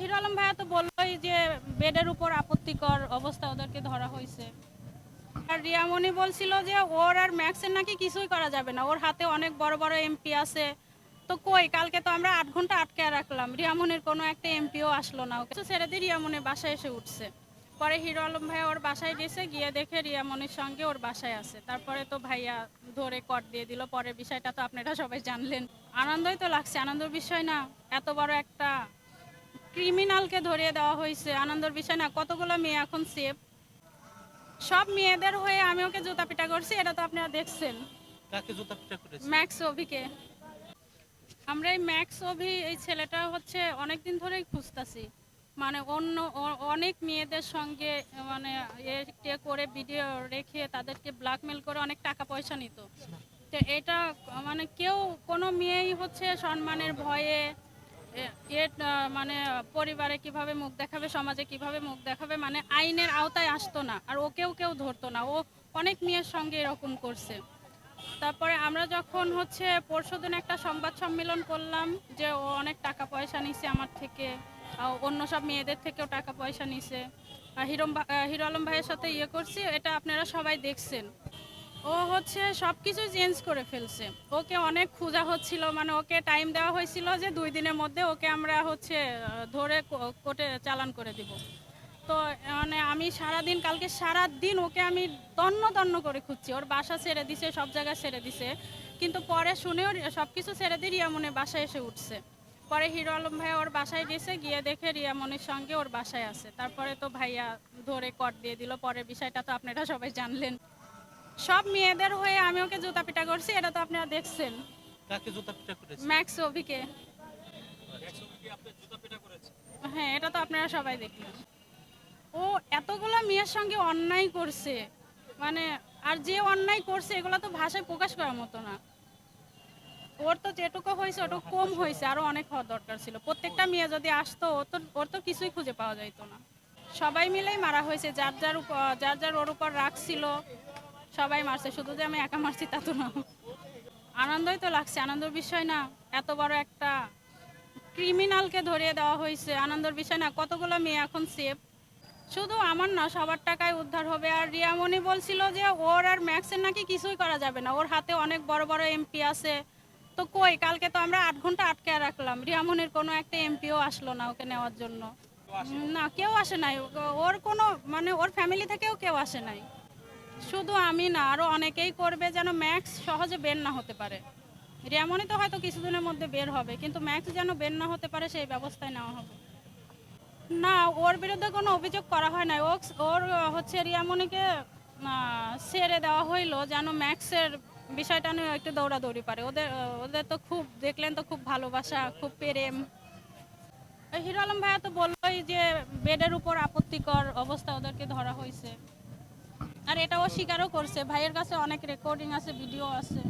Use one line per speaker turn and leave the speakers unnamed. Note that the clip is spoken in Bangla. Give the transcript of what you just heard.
হিরো আলম ভাইয়া তো বললোই যে বেডের উপর আপত্তিকর অবস্থা ওদেরকে ধরা হয়েছে। আর রিয়ামণি বলছিল যে ওর আর ম্যাক্সের নাকি কিছুই করা যাবে না। ওর হাতে অনেক বড় বড় এমপি আছে। তো কই, কালকে তো আমরা আট ঘণ্টা আটকে রাখলাম। কোনো একটা এমপিও আসলো না। ওকে ছেড়ে দিয়ে রিয়ামনির বাসায় এসে উঠছে। পরে হিরো আলম ভাই ওর বাসায় গেছে, গিয়ে দেখে রিয়ামনির সঙ্গে ওর বাসায় আছে। তারপরে তো ভাইয়া ধরে কট দিয়ে দিল। পরের বিষয়টা তো আপনারা সবাই জানলেন। আনন্দই তো লাগছে। আনন্দের বিষয় না, এত বড় একটা ক্রিমিনালকে ধরিয়ে দেওয়া হয়েছে আনন্দর বিষয় না কতগুলো মেয়ে এখন সেফ সব মেয়েদের হয়ে আমি ওকে জুতা পিটা করছি এটা তো আপনারা দেখছেন।
কাকে জুতা পিটা করেছে?
ম্যাক্স অভিকে। আমরা এই ম্যাক্স অভি এই ছেলেটা হচ্ছে অনেক দিন ধরেই খুঁজতাছি। মানে অন্য অনেক মেয়েদের সঙ্গে মানে এ করে ভিডিও রেখে তাদেরকে ব্ল্যাকমেল করে অনেক টাকা পয়সা নিত। তো এটা মানে কেউ কোনো মেয়েই হচ্ছে সম্মানের ভয়ে এ- এ মানে পরিবারে কীভাবে মুখ দেখাবে, সমাজে কীভাবে মুখ দেখাবে মানে আইনের আওতায় আসতো না, আর ওকেও কেউ ধরতো না। ও অনেক মেয়ের সঙ্গে এরকম করছে। তারপরে আমরা যখন হচ্ছে পরশুদিন একটা সংবাদ সম্মেলন করলাম যে ও অনেক টাকা পয়সা নিছে আমার থেকে অন্য সব মেয়েদের থেকেও টাকা পয়সা নিছে। হিরম হিরো আলম ভাইয়ের সাথে ইয়ে করছি, এটা আপনারা সবাই দেখছেন। ও হচ্ছে সব কিছু চেঞ্জ করে ফেলছে। ওকে অনেক খোঁজা হচ্ছিল মানে ওকে টাইম দেওয়া হয়েছিল যে দুই দিনের মধ্যে ওকে আমরা হচ্ছে ধরে কোর্টে চালান করে দিব। তো মানে আমি সারাদিন, কালকে সারা দিন ওকে আমি তন্ন তন্ন করে খুঁজছি। ওর বাসা ছেড়ে দিছে, সব জায়গায় ছেড়ে দিছে। কিন্তু পরে শুনেও সব কিছু ছেড়ে দিয়ে রিয়ামনের বাসায় এসে উঠছে। পরে হিরো আলম ভাই ওর বাসায় গেছে, গিয়ে দেখে রিয়ামনের সঙ্গে ওর বাসায় আছে। তারপরে তো ভাইয়া ধরে কট দিয়ে দিল। পরের বিষয়টা তো আপনারা সবাই জানলেন। সব মেয়েদের হয়ে আমি ওকে জুতা পিটা করছি এটা তো আপনারা দেখছেন।
কাকে জুতা পিটা করেছে?
ম্যাক্স অভিকে। হ্যাঁ এটা তো আপনারা সবাই দেখলেন। ও এতগুলো মেয়ের সঙ্গে অন্যায় করছে। মানে আর যে অন্যায় করছে এগুলো তো ভাষায় প্রকাশ করার মতো না। ওর তো যেটুকু হয়েছে ওটুকু কম হয়েছে আরও অনেক হওয়ার দরকার ছিল। প্রত্যেকটা মেয়ে যদি আসতো ওর তো ওর তো কিছুই খুঁজে পাওয়া যাইতো না। সবাই মিলেই মারা হয়েছে যার যার উপর যার যার ওর উপর রাখছিল সবাই মারছে শুধু যে আমি একা মারছি তা তো না। আনন্দই তো লাগছে আনন্দের বিষয় না এত বড় একটা ক্রিমিনালকে ধরিয়ে দেওয়া হয়েছে আনন্দের বিষয় না কতগুলো মেয়ে এখন সেফ শুধু আমার না সবার টাকায় উদ্ধার হবে আর রিয়ামণি বলছিল যে ওর আর ম্যাক্সের নাকি কিছুই করা যাবে না ওর হাতে অনেক বড় বড় এমপি আছে। তো কই কালকে তো আমরা আট ঘণ্টা আটকে রাখলাম রিয়ামনির কোনো একটা এমপিও আসলো না ওকে নেওয়ার জন্য। না কেউ আসে নাই ওর কোনো মানে ওর ফ্যামিলি থেকেও কেউ আসে নাই। শুধু আমি না, আরও অনেকেই করবে যেন ম্যাক্স সহজে বের না হতে পারে। রিয়ামনি তো হয়তো কিছুদিনের মধ্যে বের হবে, কিন্তু ম্যাক্স যেন বের না হতে পারে সেই ব্যবস্থায় নেওয়া হবে। না, ওর বিরুদ্ধে কোনো অভিযোগ করা হয় না ও ওর হচ্ছে রিয়ামনিকে ছেড়ে দেওয়া হইল যেন ম্যাক্সের বিষয়টা নিয়ে একটু দৌড়াদৌড়ি পারে। ওদের ওদের তো খুব, দেখলেন তো খুব ভালোবাসা, খুব প্রেম। হিরো আলম ভাইয়া তো বললোই যে বেডের উপর আপত্তিকর অবস্থা ওদেরকে ধরা হয়েছে আর এটাও স্বীকারও করছে। ভাইয়ের কাছে অনেক রেকর্ডিং আছে ভিডিও আছে।